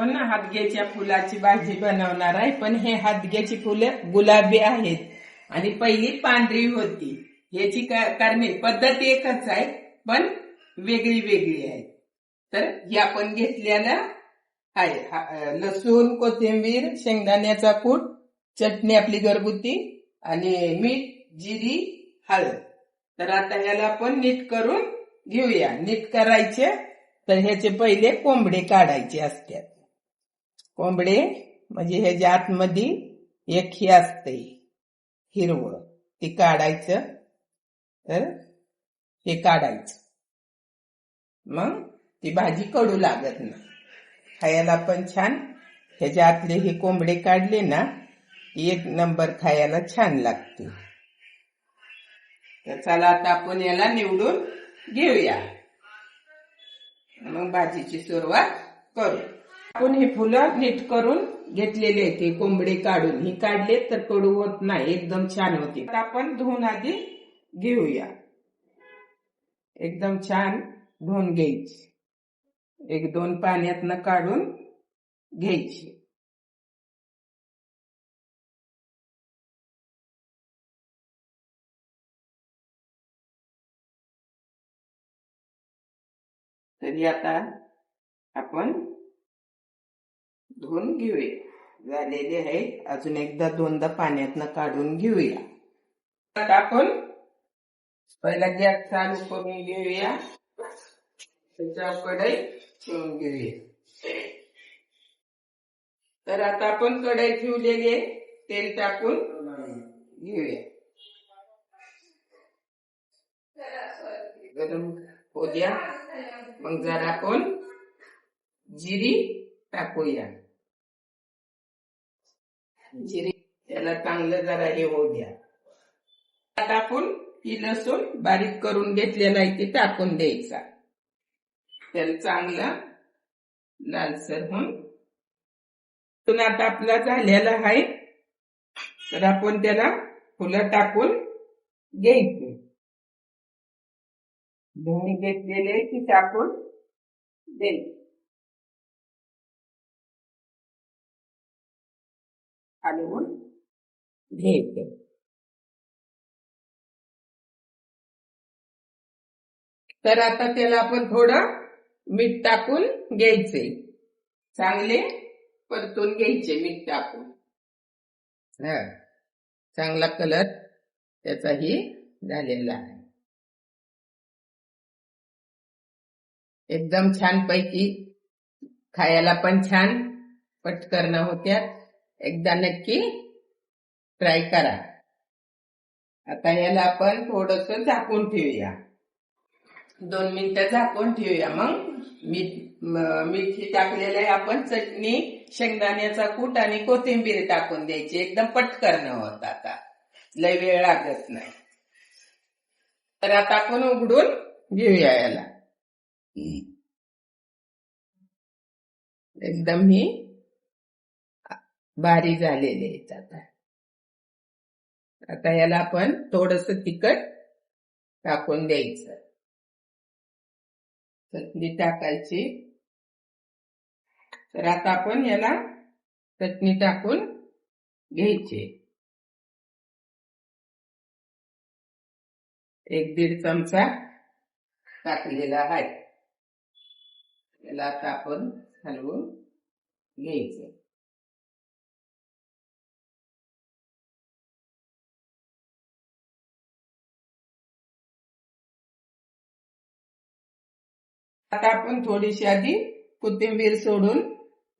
पण हादग्याच्या फुलाची भाजी बनवणार आहे. पण हे हादग्याची फुलं गुलाबी आहेत. आणि पहिली पांढरी होती. ह्याची का- करणे पद्धत एकच आहे पण वेगळी वेगळी आहे. तर ही आपण घेतलेला आहे हा- लसूण कोथिंबीर शेंगदाण्याचा कूट चटणी आपली घरगुती आणि मीठ जिरी हळद. तर आता याला आपण नीट करून घेऊया. नीट करायचे तर ह्याचे पहिले कोंबडे काढायचे असतात. कोंबडे म्हणजे ह्याच्या आतमध्ये एक ही असते हिरवं ते काढायचं तर हे काढायचं. मग ती भाजी कडू लागत ना. खायला पण छान. ह्याच्या आतले हे कोंबडे काढले ना एक नंबर खायला छान लागते. तर चला आता आपण याला निवडून घेऊया. मग भाजीची सुरुवात करू. आपण हे फुलं नीट करून घेतलेले ते कोंबडे काढून. ही काढले तर कडू होत नाही एकदम छान होते आपण धुवून आधी घेऊया. एकदम छान धुवून घ्यायची. एक दोन पाण्यातनं काढून घ्यायची. तरी आता आपण धुवून घेऊया. झालेले आहे. अजून एकदा दोनदा पाण्यातनं काढून घेऊया. आता आपण पहिला गॅस चालू करून घेऊया. त्याच्याकडे ठेवून घेऊया. तर आता आपण कढई ठेवलेली आहे. तेल टाकून घेऊया. गरम होऊ द्या. मग जरा आपण जिरी टाकूया. जिरे त्याला चांगलं जरा हे होऊ द्या. आता आपण ही लसूण बारीक करून घेतलेला आहे ते टाकून द्यायचा. त्याला चांगला लालसर होऊन. आता आपला झालेला आहे तर आपण त्याला फुलं टाकून घ्यायची. दोन्ही घेतलेले की टाकून द्यायचे. हलवून घ्यायचे तर आता त्याला आपण थोडं मीठ टाकून घ्यायचे चांगले परतून घ्यायचे मीठ टाकून. हा. चांगला कलर त्याचाही झालेला आहे. एकदम छान पैकी खायला पण छान पटकरण होत्या एकदा नक्की ट्राय करा. आता याला आपण थोडस झाकून ठेवूया. दोन मिनिटं झाकून ठेवूया. मग मीठ मिठी टाकलेलं आहे. आपण चटणी शेंगदाण्याचा कूट आणि कोथिंबीर टाकून द्यायची. एकदम पटकन होत आता. लय वेळ लागत नाही. तर आता आपण उघडून घेऊया याला. एकदम ही भारी झालेले आहेत आता. आता याला आपण थोडस तिखट टाकून द्यायचं. चटणी टाकायची. तर आता आपण याला चटणी टाकून घ्यायची. एक दीड चमचा टाकलेला आहे. याला आता आपण हलवून घ्यायचं. आता आपण थोडीशी आधी कोथिंबीर सोडून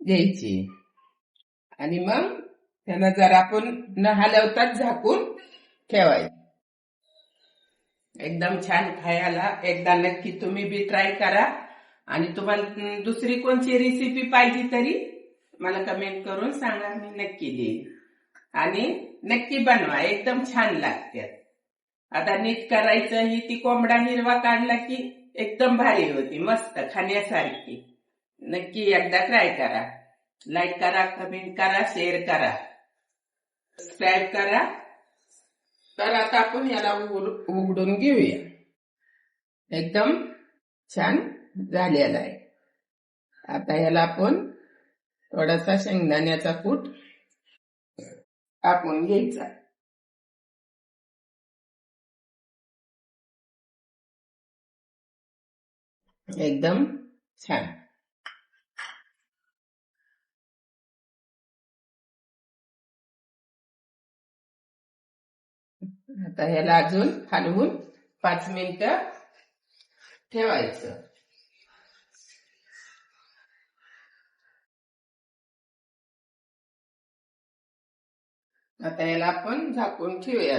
घ्यायची. आणि मग त्यांना जर आपण न हलवताच झाकून ठेवायचं. एकदम छान खायला एकदा नक्की तुम्ही बी ट्राय करा. आणि तुम्हाला दुसरी कोणची रेसिपी पाहिजे तरी मला कमेंट करून सांगा मी नक्की देईन. आणि नक्की बनवा एकदम छान लागते. आता नीट करायचं ही ती कोंबडा हिरवा काढला की एकदम भारी होती मस्त खाण्यासारखी. नक्की एकदा ट्राय करा. लाईक करा कमेंट करा शेअर करा. सबस्क्राईब करा. तर आता आपण याला उघडून घेऊया. एकदम छान झालेला आहे. आता याला आपण थोडासा शेंगदाण्याचा कूट आपण घ्यायचा. एकदम छान. आता ह्याला अजून हलवून पाच मिनिट ठेवायचं. आता याला आपण झाकून ठेवूया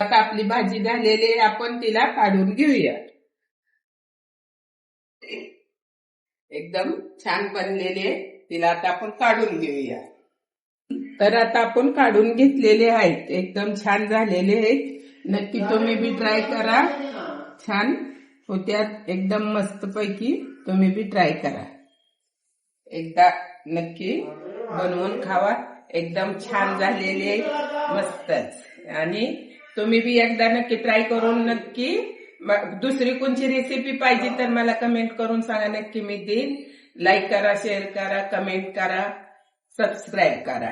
आता आपली भाजी झालेली आहे आपण तिला काढून घेऊया. एकदम छान बनलेली आहे तिला आता आपण काढून घेऊया. तर आता आपण काढून घेतलेले आहेत एकदम छान झालेले आहेत. नक्की तुम्ही बी ट्राय करा. छान होत्यात एकदम मस्त पैकी तुम्ही बी ट्राय करा. एकदा नक्की बनवून खावा एकदम छान झालेले मस्तच. आणि तुम्ही बी एकदा नक्की ट्राय करून नक्की. दुसरी कोणची रेसिपी पाहिजे तर मला कमेंट करून सांगा. नक्की मी देईन. लाईक करा शेअर करा कमेंट करा सबस्क्राईब करा.